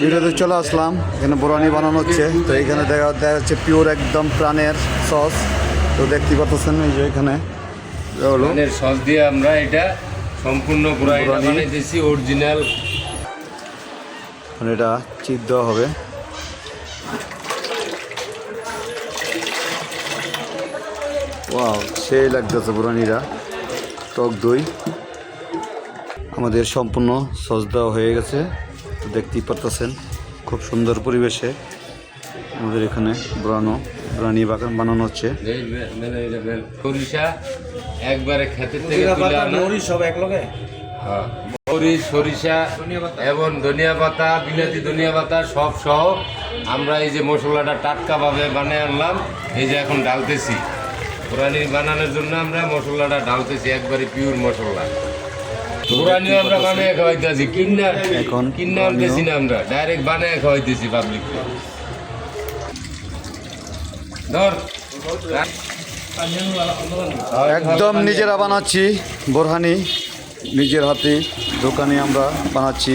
ভিডিওতে চলে আসলাম এখানে বোরানি বানানো হচ্ছে। তো এখানে দেখা দেখা যাচ্ছে পিওর একদম প্রাণের সস তো দেখতে পাচ্ছেন এই যে এখানে। সস দিয়ে আমরা এটা সম্পূর্ণ পুরানি। অরিজিনাল মানে এটা চিপ দেওয়া হবে। ওয়াও সেই লাগতেছে বোরানিরা টক দই। আমাদের সম্পূর্ণ সস দেওয়া হয়ে গেছে। তো দেখতেই পারতেছেন খুব সুন্দর পরিবেশে আমাদের এখানে বোরানো বোরানি বাগান বানানো হচ্ছে। সরিষা একবারে খেতের থেকে সব এক লগে? হ্যাঁ। মরিচ সরিষা এবং ধনিয়া পাতা বিলাতি ধনিয়া পাতা সব সহ আমরা এই যে মশলাটা টাটকাভাবে বানিয়ে আনলাম এই যে এখন ডালতেছি। পুরানি বানানোর জন্য আমরা মশলাটা ডালতেছি একবারে পিওর মশলা। আমরা বানিয়ে খাওয়াইতেছি কিন্না এখন কিন্না আনতেছি না আমরা ডাইরেক্ট বানিয়ে খাওয়াইতেছি পাবলিককে ধর। একদম নিজেরা বানাচ্ছি বোরহানি নিজের হাতে দোকানে আমরা বানাচ্ছি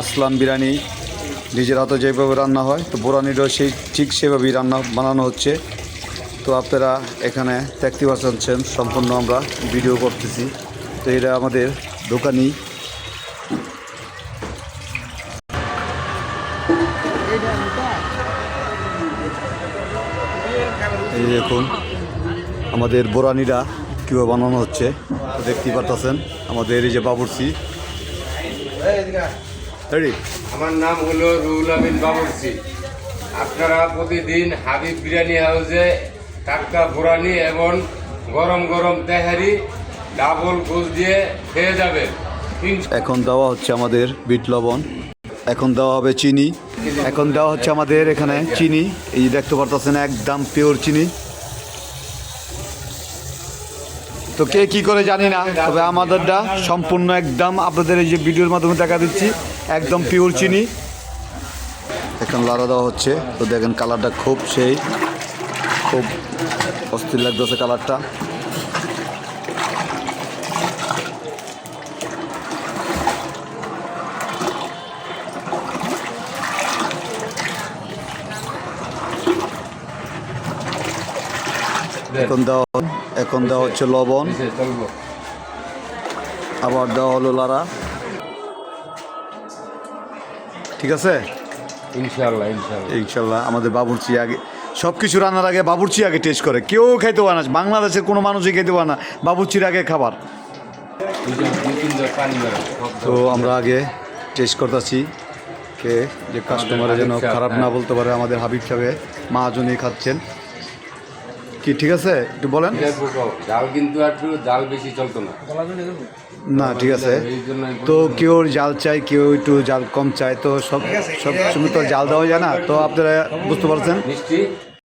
আসলাম বিরিয়ানি। নিজের হাতে যেভাবে রান্না হয় তো বোরানিরও সেই ঠিক সেভাবেই রান্না বানানো হচ্ছে। তো আপনারা এখানে দেখতে পাচ্ছেন সম্পূর্ণ আমরা ভিডিও করতেছি। তো এটা আমাদের দোকানি এই দেখুন, আমাদের বোরানিরা কীভাবে বানানো হচ্ছে, তো দেখতেই পারতেছেন, আমাদের এই যে বাবুরসি আমার নাম হলো রুহুল আমিন বাবুরসি আপনারা প্রতিদিন হাবিব বিরিয়ানি হাউসে টাটকা বুরানি এবং গরম গরম তেহারি ডাবল গোস দিয়ে খেয়ে তিনশো এখন দেওয়া হচ্ছে আমাদের বিট লবণ। এখন দেওয়া হবে চিনি। এখন দেওয়া হচ্ছে আমাদের এখানে চিনি। এই দেখতে পারতেছেন, একদম পিওর চিনি। তো কে কি করে জানি না, তবে আমাদেরটা সম্পূর্ণ একদম আপনাদের এই যে ভিডিওর মাধ্যমে দেখা দিচ্ছি, একদম পিওর চিনি। এখন লাড়া দেওয়া হচ্ছে। তো দেখেন কালারটা খুব সেই, খুব অস্থির লাগতেছে কালারটা এখন দেওয়া এখন দেওয়া হচ্ছে লবণ। আবার দেওয়া হলো লারা ঠিক আছে? ইনশাল্লাহ ইনশাল্লাহ ইনশাল্লাহ আমাদের বাবুর্চি আগে সব কিছু রান্নার আগে বাবুর্চি আগে টেস্ট করে। কেউ খাইতে পারে না। বাংলাদেশের কোনো মানুষই খেতে পারে না। বাবুর্চির আগে খাবার। তো আমরা আগে টেস্ট করতেছি কে যে কাস্টমারে যেন খারাপ না। বলতে পারে আমাদের হাবিব সাহেব মাহাজনই খাচ্ছেন। কি ঠিক আছে? একটু বলেন। জাল কিন্তু একটু জাল বেশি চলতো না। না ঠিক আছে। তো কেউ জাল চাই কেউ একটু জাল কম চায় তো সব সব সময় তো জাল দেওয়া যায় না। তো আপনারা বুঝতে পারছেন?